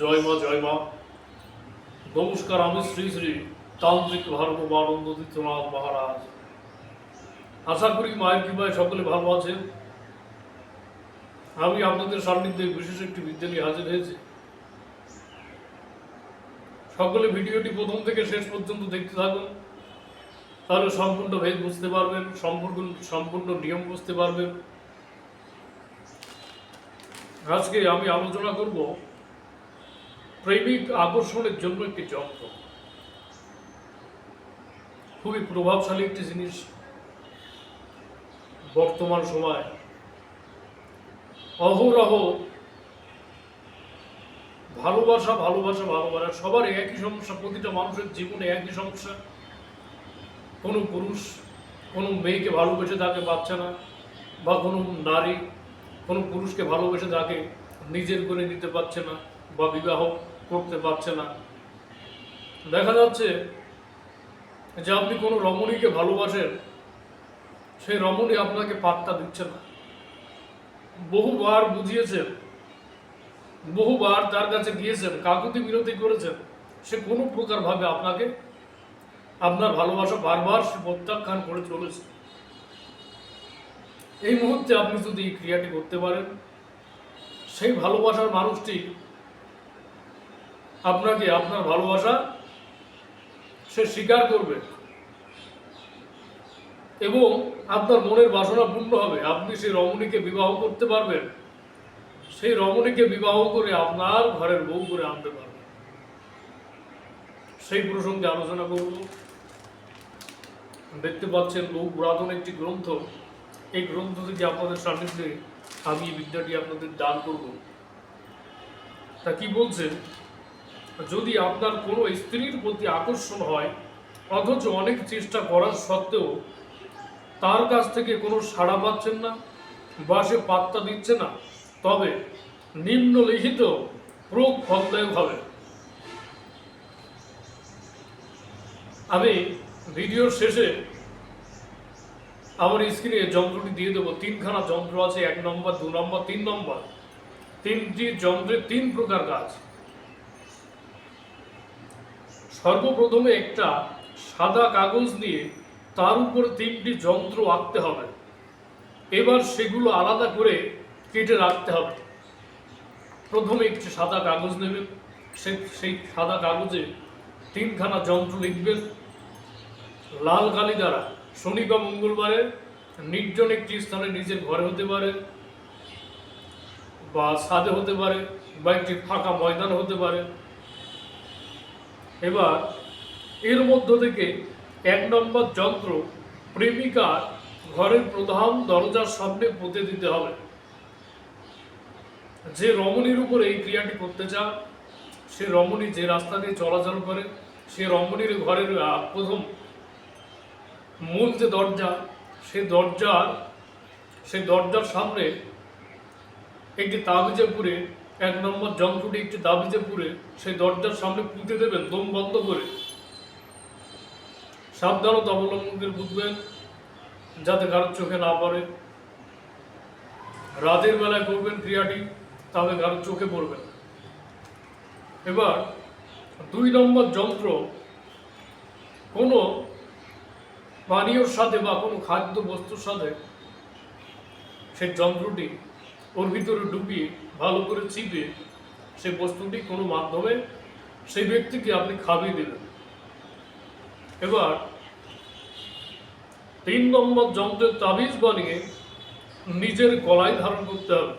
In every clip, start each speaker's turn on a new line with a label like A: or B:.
A: জয় মা জয় মা। নমস্কার, আমি শ্রী শ্রী তান্ত্রিক ভারতবানন্দ তীর্থনাথ মহারাজ। আশা করি মায়ের কি কৃপায় সকলে ভালো আছেন। আমি আপনাদের সান্নিধ্যে বিশেষ একটি বিদ্যা নিয়ে হাজির হয়েছি। সকলে ভিডিওটি প্রথম থেকে শেষ পর্যন্ত দেখতে থাকুন। তাহলে সম্পূর্ণ ভেদ বুঝতে পারবেন, সম্পূর্ণ সম্পূর্ণ নিয়ম বুঝতে পারবেন। আজকে আমি আলোচনা করব প্রেমিক আকর্ষণের জন্য একটি যন্ত্র। খুবই প্রভাবশালী একটি জিনিস। বর্তমান সময় অহরহ ভালোবাসা ভালোবাসা ভালোবাসা, সবার একই সমস্যা, প্রতিটা মানুষের জীবনে একই সমস্যা। কোনো পুরুষ, কোনো মেয়েকে ভালোবেসে তাকে পাচ্ছে না, বা কোনো নারী কোনো পুরুষকে ভালোবেসে তাকে নিজের করে নিতে পারছে না, বা বিবাহ করতে পারছে না। দেখা যাচ্ছে যে আপনি কোনো রমণীকে ভালোবাসেন, সেই রমণী আপনাকে পাত্তা দিচ্ছে না। বহুবার বুঝিয়েছেন, বহুবার তার কাছে গিয়েছেন, কাকুতি বিরতি করেছেন, সে কোনো প্রকারভাবে আপনাকে, আপনার ভালোবাসা বারবার সে প্রত্যাখ্যান করে চলেছে। এই মুহূর্তে আপনি যদি এই ক্রিয়াটি করতে পারেন, সেই ভালোবাসার মানুষটি আপনাকে, আপনার ভালোবাসা সে স্বীকার করবে। এবং আপনার মনের বাসনা পূর্ণ হবে। আপনি সেই রমণীকে বিবাহ করতে পারবেন। সেই রমণীকে বিবাহ করে আপনার ঘরের বউ করে আনতে পারবেন। সেই প্রসঙ্গে আলোচনা করব। দেখতে পাচ্ছেন বহু পুরাতন একটি গ্রন্থ। এই গ্রন্থ থেকে আপনাদের সান্নিধ্যে আমি এই বিদ্যাটি আপনাদের দান করব। তা কি বলছেন? যদি আপনার কোনো স্ত্রীর প্রতি আকর্ষণ হয়, অথচ অনেক চেষ্টা করার সত্ত্বেও তার কাছ থেকে কোনো সাড়া পাচ্ছেন না বা সে পাত্তা দিচ্ছে না, তবে নিম্নলিখিত প্রোগ ফলদায়ক হবে। আমি ভিডিওর শেষে আমার স্ক্রিনে যন্ত্রটি দিয়ে দেবো। তিনখানা যন্ত্র আছে, এক নম্বর, দু নম্বর, তিন নম্বর। তিনটি যন্ত্রের তিন প্রকার কাজ সর্বপ্রথমে একটা সাদা কাগজ নিয়ে তার উপর তিনটি যন্ত্র আঁকতে হবে। এবার সেগুলো আলাদা করে কেটে রাখতে হবে। প্রথমে একটি সাদা কাগজ নেবেন। সেই সেই সাদা কাগজে তিনখানা যন্ত্র লিখবেন। লাল কালি দ্বারা। শনি বা মঙ্গলবারে। নির্জন একটি স্থানে নিজের ঘরে হতে পারে বা সাদে হতে পারে বা একটি ফাঁকা ময়দান হতে পারে। এবার এর মধ্য থেকে এক নম্বর যন্ত্র প্রেমিকার ঘরের প্রধান দরজার সামনে পুঁতে দিতে হবে। যে রমণীর উপর এই ক্রিয়াটি করতে চান, সে রমণী যে রাস্তা দিয়ে চলাচল করে, সে রমণীর ঘরের প্রথম মূল যে দরজা সেই দরজার সেই দরজার সামনে একটি তাবিজে পুরে এক নম্বর যন্ত্রটি একটি তাবিজে পুরে সেই দরজার সামনে পুঁতে দেবেন দম বন্ধ করে। সাবধানতা অবলম্বন করে বুঝবেন যাতে কারোর চোখে না পড়ে। রাতের বেলায় করবেন ক্রিয়াটি, তাহলে কারোর চোখে পড়বে না। এবার দুই নম্বর যন্ত্র, কোনো পানীয়র সাথে বা কোনো খাদ্য বস্তুর সাথে সেই যন্ত্রটি ওর ভিতরে ডুবিয়ে ভালো করে চিপে সেই বস্তুটি কোনো মাধ্যমে সেই ব্যক্তিকে আপনি খাবিয়ে দেবেন এবার তিন নম্বর যন্ত্রের তাবিজ বানিয়ে নিজের গলায় ধারণ করতে হবে।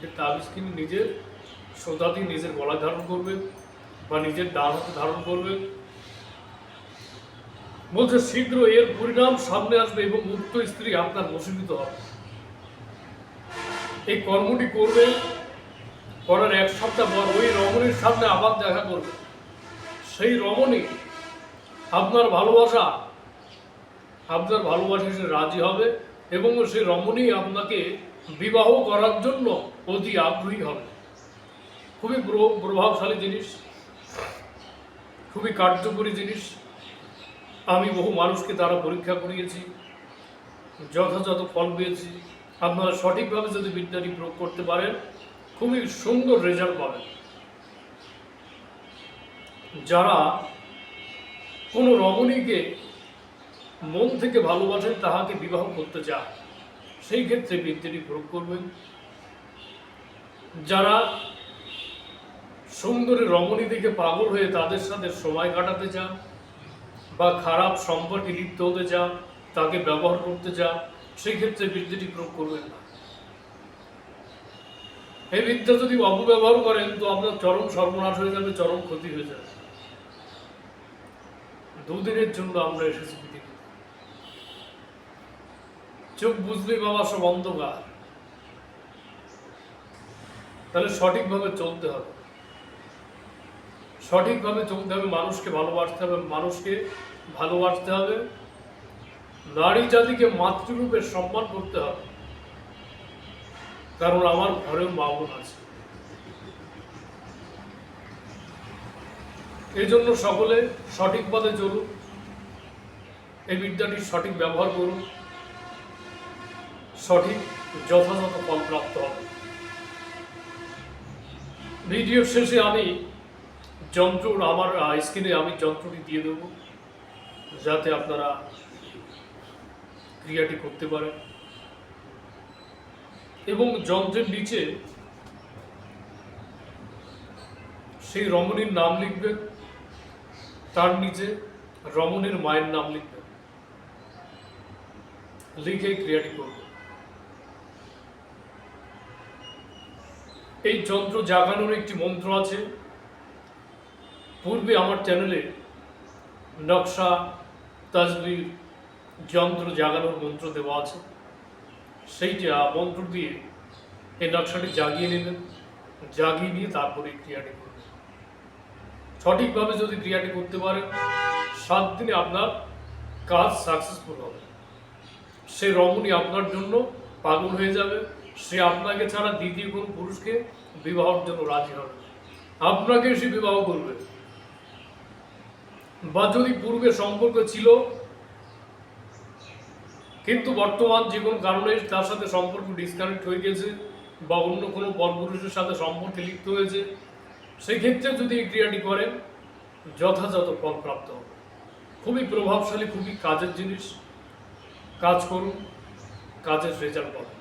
A: যে তাবিজ কিনে নিজের সোজা দিয়ে নিজের গলায় ধারণ করবে বা নিজের ডান হাতে ধারণ করবে। বলছে শীঘ্র এর পরিণাম সামনে আসবে এবং মুক্ত স্ত্রী আপনার বসীভূত হবে। এই কর্মটি করবে। করার এক সপ্তাহ পর ওই রমণীর সামনে আবার দেখা করবে। সেই রমণী আপনার ভালোবাসা আপনার ভালোবাসা সে রাজি হবে এবং সেই রমণী আপনাকে বিবাহ করার জন্য অতি আগ্রহী হবে। খুবই প্রভাবশালী জিনিস, খুবই কার্যকরী জিনিস। আমি বহু মানুষকে তারা পরীক্ষা করিয়েছি, যথাযথ ফল পেয়েছি। আপনারা সঠিকভাবে যদি বিদ্যাটি প্রয়োগ করতে পারেন, খুবই সুন্দর রেজাল্ট পাবেন। যারা কোনো রমণীকে মন থেকে ভালোবাসেন, তাহাকে বিবাহ করতে চান, সেই ক্ষেত্রে বিদ্যাটি প্রয়োগ করবেন। যারা সুন্দরী রমণী দেখে পাগল হয়ে তাদের সাথে সময় কাটাতে চান বা খারাপ সম্পর্কে লিপ্ত হতে চান, তাকে ব্যবহার করতে চান সেই ক্ষেত্রে বিদ্যেটি প্রয়োগ করবেন না। এই বিদ্যা যদি অপব্যবহার করেন, তো আপনার চরম সর্বনাশ হয়ে যাবে, চরম ক্ষতি হয়ে যাবে। দুদিনের জন্য আমরা এসেছি পৃথিবীতে। চোখ বুঝলে বাবা, সব অন্ধকার। তাহলে সঠিকভাবে চলতে হবে। সঠিকভাবে চলতে হবে, মানুষকে ভালোবাসতে হবে, মানুষকে ভালোবাসতে হবে। নারী জাতিকে মাতৃরূপে সম্মান করতে হবে। কারণ আমার ঘরেও মা বোন আছে। এই জন্য সকলে সঠিক পথে চলুন। এই বিদ্যাটির সঠিক ব্যবহার করুন। সঠিক, যথাযথ ফল প্রাপ্ত হবে ভিডিওর শেষে আমি যন্ত্র, আমার স্ক্রিনে আমি যন্ত্রটি দিয়ে দেবো। যাতে আপনারা ক্রিয়াটি করতে পারেন এবং যন্ত্রের নিচে সেই রমণীর নাম লিখবেন তার নিচে রমণীর মায়ের নাম লিখবেন লিখে ক্রিয়াটি করবেন এই যন্ত্র জাগানোর একটি মন্ত্র আছে। পূর্বে আমার চ্যানেলে নকশা, তাজবির যন্ত্র জাগানোর মন্ত্র দেওয়া আছে। সেইটা মন্ত্র দিয়ে এই নকশাটি জাগিয়ে নেবেন। জাগিয়ে নিয়ে তারপরে ক্রিয়াটি করবেন। সঠিকভাবে যদি ক্রিয়াটি করতে পারেন, সাত দিনে আপনার কাজ সাকসেসফুল হবে। সে রমণী আপনার জন্য পাগল হয়ে যাবে। সে আপনাকে ছাড়া দ্বিতীয় কোনো পুরুষকে বিবাহর জন্য রাজি হবে আপনাকে সে বিবাহ করবে। বা যদি পূর্বে সম্পর্ক ছিল কিন্তু বর্তমান যে কোনো কারণে তার সাথে সম্পর্ক ডিসকানেক্ট হয়ে গেছে বা অন্য কোনো পরপুরুষের সাথে সম্পর্কে লিপ্ত হয়েছে সেই ক্ষেত্রে যদি এই ক্রিয়াটি করেন, যথাযথ ফল প্রাপ্ত হবে। খুবই প্রভাবশালী, খুবই কাজের জিনিস। কাজ করুন, কাজের রেজাল্ট পাবেন।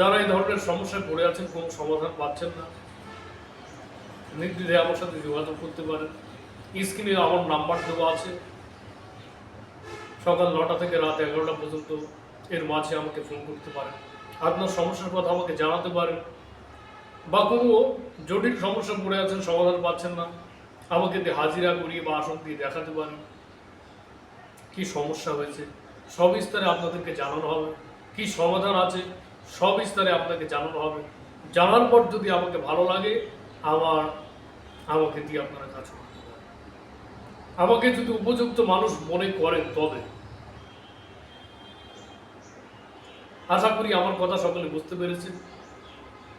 A: যারা এই ধরনের সমস্যায় পড়ে আছেন, কোনো সমাধান পাচ্ছেন না, নির্দ্বিধায় আমার সাথে যোগাযোগ করতে পারেন। স্ক্রিনে আমার নাম্বার দেওয়া আছে। সকাল নটা থেকে রাত এগারোটা পর্যন্ত এর মাঝে আমাকে ফোন করতে পারেন। আপনার সমস্যার কথা আমাকে জানাতে পারেন। বা কোনো জটিল সমস্যা পড়ে আছেন, সমাধান পাচ্ছেন না, আমাকে হাজিরা করিয়ে বা আসন দিয়ে দেখাতে পারেন। কি সমস্যা হয়েছে? সবিস্তারে আপনাদেরকে জানানো হবে। কি সমাধান আছে? সবিস্তারে আপনাকে জানানো হবে। জানার পর যদি আমাকে ভালো লাগে, আমার, আমাকে দিয়ে আপনারা আমাকে যদি উপযুক্ত মানুষ মনে করেন তবে। আশা করি আমার কথা সকলে বুঝতে পেরেছেন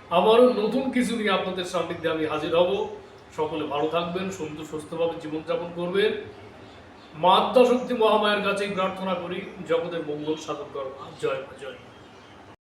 A: আবারও নতুন কিছু নিয়ে আপনাদের সান্নিধ্যে আমি হাজির হব। সকলে ভালো থাকবেন, সুন্দর, সুস্থভাবে জীবনযাপন করবেন। মা আদ্যা শক্তি মহামায়ের কাছেই প্রার্থনা করি, জগতের মঙ্গল সাধন করো। জয় জয়।